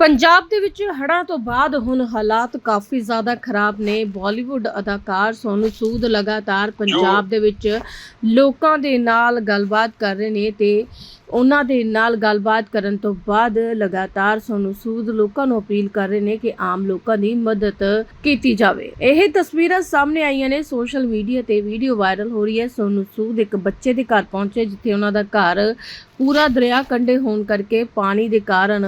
ਪੰਜਾਬ ਦੇ ਵਿੱਚ ਹੜ੍ਹਾਂ ਤੋਂ ਬਾਅਦ ਹੁਣ ਹਾਲਾਤ ਕਾਫੀ ਜ਼ਿਆਦਾ ਖਰਾਬ ਨੇ। ਬਾਲੀਵੁੱਡ ਅਦਾਕਾਰ ਸੋਨੂ ਸੂਦ ਲਗਾਤਾਰ ਪੰਜਾਬ ਦੇ ਵਿੱਚ ਲੋਕਾਂ ਦੇ ਨਾਲ ਗੱਲਬਾਤ ਕਰ ਰਹੇ ਨੇ ਤੇ ਉਹਨਾਂ ਦੇ ਨਾਲ ਗੱਲਬਾਤ ਕਰਨ ਤੋਂ ਬਾਅਦ ਲਗਾਤਾਰ ਸੋਨੂ ਸੂਦ ਲੋਕਾਂ ਨੂੰ ਅਪੀਲ ਕਰ ਰਹੇ ਨੇ ਕਿ ਆਮ ਲੋਕਾਂ ਦੀ ਮਦਦ ਕੀਤੀ ਜਾਵੇ। ਇਹ ਤਸਵੀਰਾਂ ਸਾਹਮਣੇ ਆਈਆਂ ਨੇ। ਸੋਸ਼ਲ ਮੀਡੀਆ ਤੇ ਵੀਡੀਓ ਵਾਇਰਲ ਹੋ ਰਹੀ ਹੈ। ਸੋਨੂ ਸੂਦ ਇੱਕ ਬੱਚੇ ਦੇ ਘਰ ਪਹੁੰਚੇ ਜਿੱਥੇ ਉਹਨਾਂ ਦਾ ਘਰ ਪੂਰਾ ਦਰਿਆ ਕੰਢੇ ਹੋਣ ਕਰਕੇ ਪਾਣੀ ਦੇ ਕਾਰਨ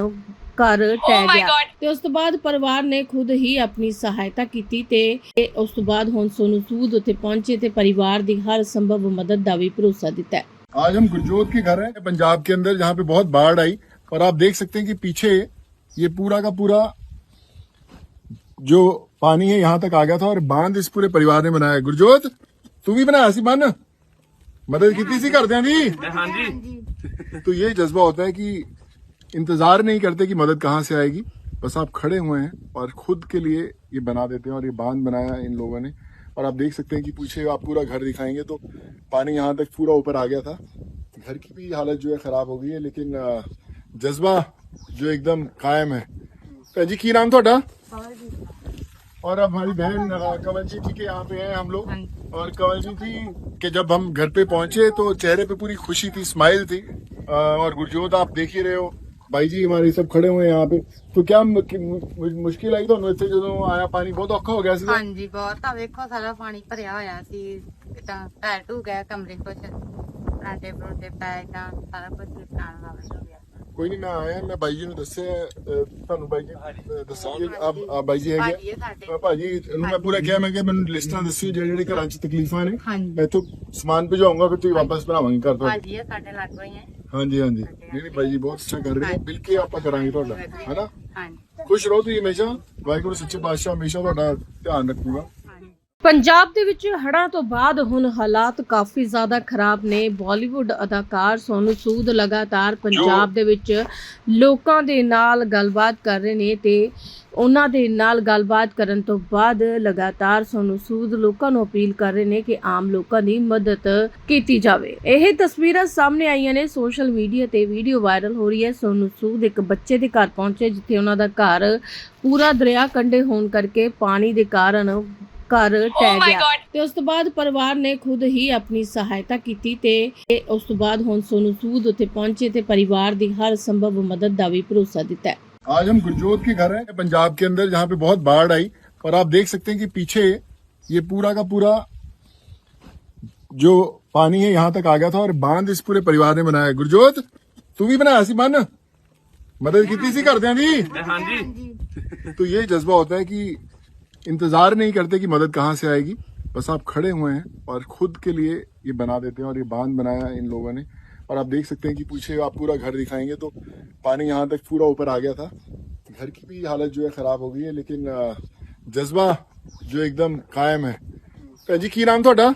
ਘਰ ਟਹਿ ਗਿਆ ਤੇ ਉਸ ਤੋਂ ਬਾਅਦ ਪਰਿਵਾਰ ਨੇ ਖੁਦ ਹੀ ਆਪਣੀ ਸਹਾਇਤਾ ਕੀਤੀ ਤੇ ਤੇ ਉਸ ਤੋਂ ਬਾਅਦ ਹੁਣ ਸੋਨੂ ਸੂਦ ਉੱਥੇ ਪਹੁੰਚੇ ਤੇ ਪਰਿਵਾਰ ਦੀ ਹਰ ਸੰਭਵ ਮਦਦ ਦਾ ਵੀ ਭਰੋਸਾ ਦਿੱਤਾ ਹੈ आज हम गुरजोत के घर हैं पंजाब के अंदर जहाँ पे बहुत बाढ़ आई और आप देख सकते हैं कि पीछे ये पूरा का पूरा जो पानी है यहाँ तक आ गया था और बांध इस पूरे परिवार ने बनाया है। गुरजोत तू भी बनाया सी बन मदद की सी करते हैं जी हाँ जी तो ये जज्बा होता है कि इंतज़ार नहीं करते कि मदद कहाँ से आएगी। बस आप खड़े हुए हैं और खुद के लिए ये बना देते हैं और ये बाँध बनाया इन लोगों ने। और आप देख सकते हैं कि पीछे आप पूरा घर दिखाएँगे तो पानी यहाँ तक पूरा ऊपर आ गया था। घर की भी हालत जो है खराब हो गई है लेकिन जज्बा जो एकदम कायम है। भैन जी की नाम थोड़ा? और अब हमारी बहन कंवल जी थी के यहाँ पे हैं हम लोग। और कंवल जी थी कि जब हम घर पे पहुँचे तो चेहरे पे पूरी खुशी थी स्माइल थी। और गुरजोत आप देख ही रहे हो ਬਾਈ ਜੀ ਹਮਾਰੇ ਸਭ ਖੜੇ ਹੋਏ ਯਹਾਂ ਪੇ। ਤੋ ਕਿਆ ਮੁਸ਼ਕਿਲ ਆਈ ਤੁਹਾਨੂੰ ਇੱਥੇ ਜਦੋਂ ਆਇਆ ਪਾਣੀ? ਬਹੁਤ ਔਖਾ ਹੋ ਗਿਆ ਸੀ ਹਾਂਜੀ ਬਹੁਤ। ਆ ਵੇਖੋ ਸਾਰਾ ਪਾਣੀ ਭਰਿਆ ਹੋਇਆ ਸੀ। ਤਾਂ ਪੈਰ ਟੂ ਗਿਆ ਕਮਰੇ ਕੁਛ ਪਰਾਂਡੇ ਪਰੋਂਡੇ ਪੈ ਤਾਂ ਸਾਰਾ ਕੁਝ ਨੁਕਸਾਨ ਵਾਲਾ ਹੋ ਗਿਆ। ਕੋਈ ਨਹੀਂ ਮੈਂ ਆਇਆ ਮੈਂ ਬਾਈ ਜੀ ਨੂੰ ਦੱਸਿਆ ਤੁਹਾਨੂੰ ਬਾਈ ਜੀ ਦੱਸਾਂਗੇ ਆ ਬਾਈ ਜੀ ਹੈਗੇ ਮੈਂ ਭਾਜੀ ਇਹਨੂੰ ਮੈਂ ਪੂਰਾ ਕਿਹਾ ਮੈਂ ਕਿ ਮੈਨੂੰ ਲਿਸਟਾਂ ਦੱਸਿਓ ਜਿਹੜੇ ਜਿਹੜੇ ਘਰਾਂ 'ਚ ਤਕਲੀਫਾਂ ਨੇ। ਮੈਂ ਤੋਂ ਸਮਾਨ ਭਜਾਉਂਗਾ ਫਿਰ ਤੁਸੀਂ ਵਾਪਸ ਭਰਾਵਾਂਗੇ ਘਰ ਤੋਂ ਹਾਂਜੀ ਇਹ ਸਾਡੇ ਲੱਗ ਗਏ ਹੈ ਹਾਂਜੀ ਹਾਂਜੀ। ਨਹੀਂ ਨਹੀਂ ਬਾਈ ਜੀ ਬਹੁਤ ਅੱਛਾ ਕਰ ਰਹੇ ਮਿਲ ਕੇ ਆਪਾਂ ਕਰਾਂਗੇ ਤੁਹਾਡਾ ਹੈਨਾ? ਹਾਂਜੀ। ਖੁਸ਼ ਰਹੋ ਤੁਸੀਂ ਹਮੇਸ਼ਾ। ਵਾਹਿਗੁਰੂ ਸੱਚੇ ਪਾਤਸ਼ਾਹ ਹਮੇਸ਼ਾ ਤੁਹਾਡਾ ਧਿਆਨ ਰੱਖੂਗਾ। ਪੰਜਾਬ ਦੇ ਵਿੱਚ ਹੜ੍ਹਾਂ ਤੋਂ ਬਾਅਦ ਹੁਣ ਹਾਲਾਤ ਕਾਫੀ ਜ਼ਿਆਦਾ ਖਰਾਬ ਨੇ। ਬਾਲੀਵੁੱਡ ਅਦਾਕਾਰ ਸੋਨੂ ਸੂਦ ਲਗਾਤਾਰ ਪੰਜਾਬ ਦੇ ਵਿੱਚ ਲੋਕਾਂ ਦੇ ਨਾਲ ਗੱਲਬਾਤ ਕਰ ਰਹੇ ਨੇ ਤੇ ਉਹਨਾਂ ਦੇ ਨਾਲ ਗੱਲਬਾਤ ਕਰਨ ਤੋਂ ਬਾਅਦ ਲਗਾਤਾਰ ਸੋਨੂ ਸੂਦ ਲੋਕਾਂ ਨੂੰ ਅਪੀਲ ਕਰ ਰਹੇ ਨੇ ਕਿ ਆਮ ਲੋਕਾਂ ਦੀ ਮਦਦ ਕੀਤੀ ਜਾਵੇ। ਇਹ ਤਸਵੀਰਾਂ ਸਾਹਮਣੇ ਆਈਆਂ ਨੇ। ਸੋਸ਼ਲ ਮੀਡੀਆ ਤੇ ਵੀਡੀਓ ਵਾਇਰਲ ਹੋ ਰਹੀ ਹੈ। ਸੋਨੂ ਸੂਦ ਇੱਕ ਬੱਚੇ ਦੇ ਘਰ ਪਹੁੰਚੇ ਜਿੱਥੇ ਉਹਨਾਂ ਦਾ ਘਰ ਪੂਰਾ ਦਰਿਆ ਕੰਢੇ ਹੋਣ ਕਰਕੇ ਪਾਣੀ ਦੇ ਕਾਰਨ ਘਰ ਟਹਿ ਗਿਆ ਤੇ ਉਸ ਤੋਂ ਬਾਅਦ ਪਰਿਵਾਰ ਨੇ ਖੁਦ ਹੀ ਆਪਣੀ ਸਹਾਇਤਾ ਕੀਤੀ ਤੇ ਤੇ ਉਸ ਤੋਂ ਬਾਅਦ ਹੁਣ ਸੋਨੂ ਸੂਦ ਉੱਥੇ ਪਹੁੰਚੇ ਤੇ ਪਰਿਵਾਰ ਦੀ ਹਰ ਸੰਭਵ ਮਦਦ ਦਾ ਵੀ ਭਰੋਸਾ ਦਿੱਤਾ ਹੈ आज हम गुरजोत के घर हैं पंजाब के अंदर जहाँ पे बहुत बाढ़ आई और आप देख सकते हैं कि पीछे ये पूरा का पूरा जो पानी है यहाँ तक आ गया था और बांध इस पूरे परिवार ने बनाया है। गुरजोत तू भी बनाया सी बन मदद की सी करते हैं जी हाँ जी तो ये जज्बा होता है कि इंतज़ार नहीं करते कि मदद कहाँ से आएगी। बस आप खड़े हुए हैं और खुद के लिए ये बना देते हैं और ये बाँध बनाया इन लोगों ने। और आप देख सकते हैं कि पीछे आप पूरा घर दिखाएँगे तो पानी यहाँ तक पूरा ऊपर आ गया था। घर की भी हालत जो है खराब हो गई है लेकिन जज्बा जो एकदम कायम है। भैन जी की नाम थोड़ा?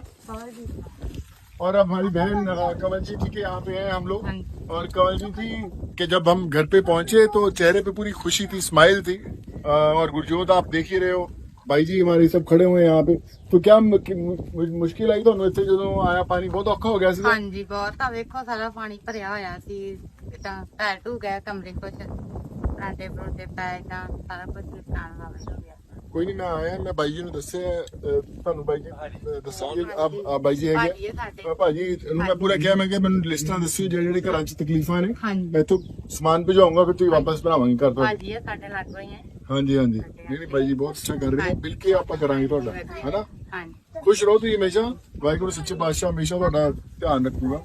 और अब हमारी बहन कंवल जी थी के यहाँ पे हैं हम लोग। और कंवल जी थी कि जब हम घर पे पहुँचे तो चेहरे पे पूरी खुशी थी स्माइल थी। और गुरजोत आप देख ही रहे हो ਬਾਈ ਜੀ ਹਮਾਰੇ ਸਭ ਖੜੇ ਹੋਏ ਯਹਾਂ ਪੇ। ਤੋ ਕਿਆ ਮੁਸ਼ਕਿਲ ਆਈ ਤੁਹਾਨੂੰ ਇੱਥੇ ਜਦੋਂ ਆਇਆ? ਪਾਣੀ ਬਹੁਤ ਔਖਾ ਹੋ ਗਿਆ ਸੀ ਹਾਂਜੀ ਬਹੁਤ। ਆ ਵੇਖੋ ਸਾਰਾ ਪਾਣੀ ਭਰਿਆ ਹੋਇਆ ਸੀ। ਤਾਂ ਪੈਰ ਟੂ ਗਿਆ ਕਮਰੇ ਕੁਛ। ਪਰਾਂਡੇ ਪਰੋਂਡੇ ਪੈ ਤਾਂ ਸਾਰਾ ਕੁਝ ਨੁਕਸਾਨ ਵਾਲਾ ਹੋ ਗਿਆ। ਕੋਈ ਨਹੀਂ ਮੈਂ ਆਇਆ ਮੈਂ ਬਾਈ ਜੀ ਨੂੰ ਦੱਸਿਆ ਤੁਹਾਨੂੰ ਬਾਈ ਜੀ ਦੱਸਾਂਗੇ ਆ ਬਾਈ ਜੀ ਹੈਗੇ ਮੈਂ ਭਾਜੀ ਇਹਨੂੰ ਮੈਂ ਪੂਰਾ ਕਿਹਾ ਮੈਂ ਕਿ ਮੈਨੂੰ ਲਿਸਟਾਂ ਦੱਸਿਓ ਜਿਹੜੇ ਜਿਹੜੇ ਘਰਾਂ 'ਚ ਤਕਲੀਫਾਂ ਨੇ। ਮੈਂ ਤੋਂ ਸਮਾਨ ਭਿਜਵਾਉਂਗਾ ਫਿਰ ਤੁਸੀਂ ਵਾਪਸ ਭਰਾਵਾਂਗੇ ਘਰ ਤੋਂ ਹਾਂਜੀ ਇਹ ਸਾਡੇ ਲੱਗ ਗਏ ਹੈ ਹਾਂਜੀ ਹਾਂਜੀ। ਨਹੀਂ ਨਹੀਂ ਬਾਈ ਜੀ ਬਹੁਤ ਅੱਛਾ ਕਰ ਰਹੇ ਮਿਲ ਕੇ ਆਪਾਂ ਕਰਾਂਗੇ ਤੁਹਾਡਾ ਹੈਨਾ? ਹਾਂਜੀ। ਖੁਸ਼ ਰਹੋ ਤੁਸੀਂ ਹਮੇਸ਼ਾ। ਵਾਹਿਗੁਰੂ ਸੱਚੇ ਪਾਤਸ਼ਾਹ ਹਮੇਸ਼ਾ ਤੁਹਾਡਾ ਧਿਆਨ ਰੱਖੂਗਾ।